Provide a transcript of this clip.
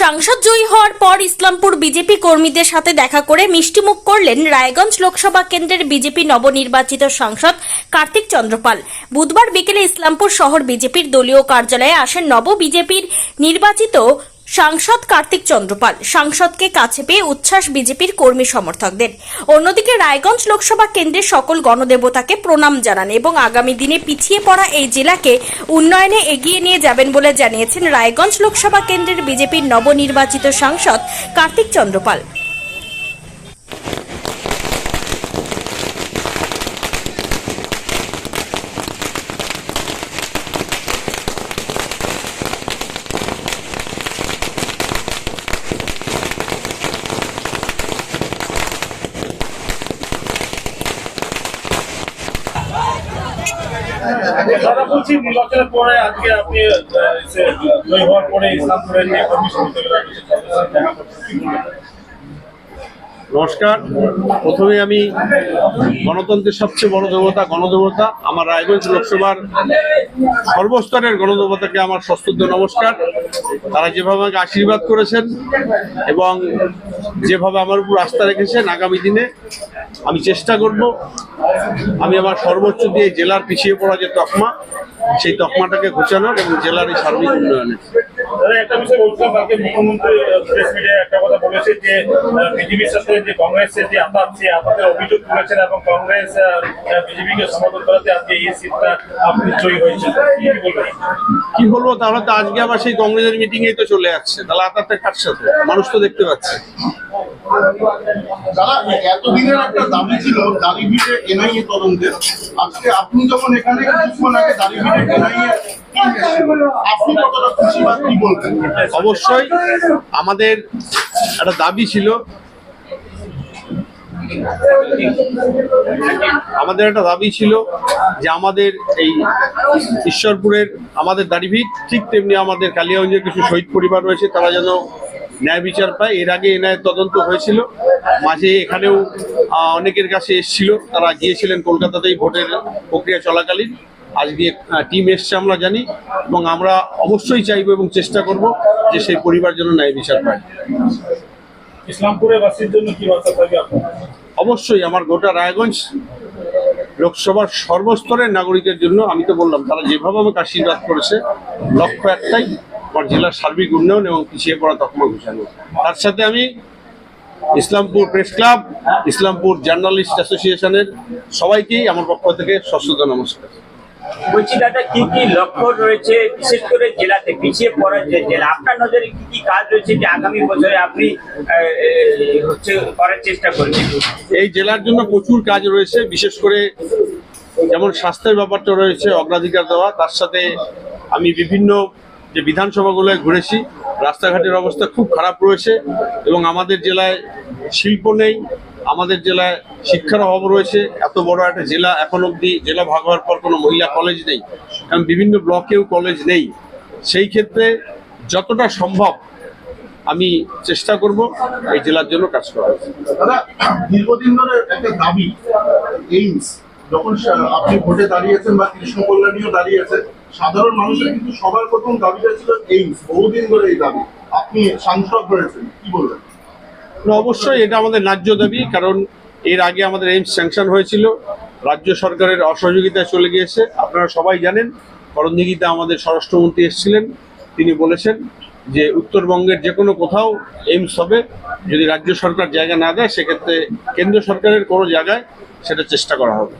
সাংসদ জয়ী হওয়ার পর ইসলামপুর বিজেপি কর্মীদের সাথে দেখা করে মিষ্টিমুখ করলেন রায়গঞ্জ লোকসভা কেন্দ্রের বিজেপি নবনির্বাচিত সাংসদ কার্তিক চন্দ্রপাল। বুধবার বিকেলে ইসলামপুর শহর বিজেপির দলীয় কার্যালয়ে আসেন নব বিজেপির নির্বাচিত সাংসদ কার্তিক চন্দ্রপাল। সাংসদকে কাছে পেয়ে উচ্ছ্বাস বিজেপির কর্মী সমর্থকদের। অন্যদিকে রায়গঞ্জ লোকসভা কেন্দ্রের সকল গণদেবতাকে প্রণাম জানান এবং আগামী দিনে পিছিয়ে পড়া এই জেলাকে উন্নয়নে এগিয়ে নিয়ে যাবেন বলে জানিয়েছেন রায়গঞ্জ লোকসভা কেন্দ্রের বিজেপির নবনির্বাচিত সাংসদ কার্তিক চন্দ্রপাল। বলবেন? নমস্কার প্রথমে আমি গণতন্ত্রের সবচেয়ে বড় দেবতা, গণদেবতা, আমার রায়গঞ্জ লোকসভার সর্বস্তরের গণদেবতাকে আমার সশ্রদ্ধ নমস্কার তারা যেভাবে আমাকে আশীর্বাদ করেছেন এবং যেভাবে আমার উপর আস্থা রেখেছেন আগামী দিনে আমি চেষ্টা করব। আমি আমার সর্বোচ্চ দিয়ে জেলার পিছিয়ে পড়া যে তকমা, সেই তকমাটাকে ঘোচানোর এবং জেলার এই সার্বিক উন্নয়নের। দাদা, একটা বিষয় বলছিলাম কালকে মুখ্যমন্ত্রী প্রেস মিডিয়ায় একটা কথা বলেছে যে বিজেপির সাথে যে কংগ্রেসের যে আপাত সে আপাতের অভিযোগ তুলেছেন এবং কংগ্রেস বিজেপিকে সমর্থন করাতে আজকে এই সিটটা আপনি জয়ী হয়েছেন। কি বলব তাহলে তো আজকে আবার সেই কংগ্রেসের মিটিং এই তো চলে যাচ্ছে তাহলে আতারটা কার সাথে? মানুষ তো দেখতে পাচ্ছে। এতদিনের একটা দাবি ছিল দালিভিটে এনআইএ তদন্তের। আজকে আপনি যখন এখানে কিছুক্ষণ আগে দালিভিটে এনআইএ আপনি কতটা খুশি বা কি অবশ্যই আমাদের একটা দাবি ছিল। আমাদের একটা দাবি ছিল যে আমাদের এই ঈশ্বরপুরের আমাদের দাড়িভিট ঠিক তেমনি আমাদের কালিয়াগঞ্জের কিছু শহীদ পরিবার রয়েছে, তারা যেন ন্যায় বিচার পায়। এর আগে এনআইয়ের তদন্ত হয়েছিল। মাঝে এখানেও অনেকের কাছে এসেছিল। তারা গিয়েছিলেন কলকাতাতেই ভোটের প্রক্রিয়া চলাকালীন। আজকে টিম এসছে আমরা জানি এবং আমরা অবশ্যই চাইব এবং চেষ্টা করব যে সেই পরিবার যেন ন্যায় বিচার পায়। ইসলামপুরের জন্য কি বার্তা থাকবে অবশ্যই আমার গোটা রায়গঞ্জ লোকসভার সর্বস্তরের নাগরিকের জন্য আমি তো বললাম তারা যেভাবে আমাকে আশীর্বাদ করেছে লক্ষ্য একটাই আমার জেলার সার্বিক উন্নয়ন এবং পিছিয়ে পড়া তকমা ঘুষানো তার সাথে আমি Islampur press club Islampur journalist অ্যাসোসিয়েশনের সবাইকেই আমার পক্ষ থেকে সশ্রদ্ধ নমস্কার। বলছি দাদা কি কি লক্ষ্য রয়েছে, বিশেষ করে জেলাতে পিছিয়ে পড়া যে জেলা, আপনার নজরে কি কি কাজ রয়েছে যে আগামী বছরে আপনি হচ্ছে করার চেষ্টা করছেন এই জেলার জন্য প্রচুর কাজ রয়েছে, বিশেষ করে যেমন স্বাস্থ্যের ব্যাপারটা রয়েছে, অগ্রাধিকার দেওয়া, তার সাথে আমি বিভিন্ন যে বিধানসভাগুলোয় ঘুরেছি, রাস্তাঘাটের অবস্থা খুব খারাপ রয়েছে এবং আমাদের জেলায় শিল্প নেই আমাদের জেলায় শিক্ষার অভাব রয়েছে। এত বড় একটা জেলা এখন অবধি জেলা ভাগ হওয়ার পর কোনো মহিলা কলেজ নেই। কারণ বিভিন্ন ব্লকেও কলেজ নেই। সেই ক্ষেত্রে যতটা সম্ভব আমি চেষ্টা করব এই জেলার জন্য কাজ করার। দাদা, দীর্ঘদিন ধরে একটা দাবি, এইমস, যখন আপনি ভোটে দাঁড়িয়েছেন বা কৃষ্ণ কল্যাণীও দাঁড়িয়েছেন, সাধারণ মানুষের কিন্তু সবার প্রথম দাবিটা ছিল এইমস, বহুদিন ধরে এই দাবি। আপনি সাংসদ হয়েছেন, কি বলবেন? অবশ্যই এটা আমাদের ন্যায্য দাবি, কারণ এর আগে আমাদের এইমস স্যাংশন হয়েছিল, রাজ্য সরকারের অসহযোগিতায় চলে গিয়েছে। আপনারা সবাই জানেন করণদিঘিতে আমাদের স্বরাষ্ট্রমন্ত্রী এসেছিলেন, তিনি বলেছেন যে উত্তরবঙ্গের যে কোনো কোথাও এইমস হবে, যদি রাজ্য সরকার জায়গা না দেয়, সেক্ষেত্রে কেন্দ্র সরকারের কোনো জায়গায় সেটা চেষ্টা করা হবে।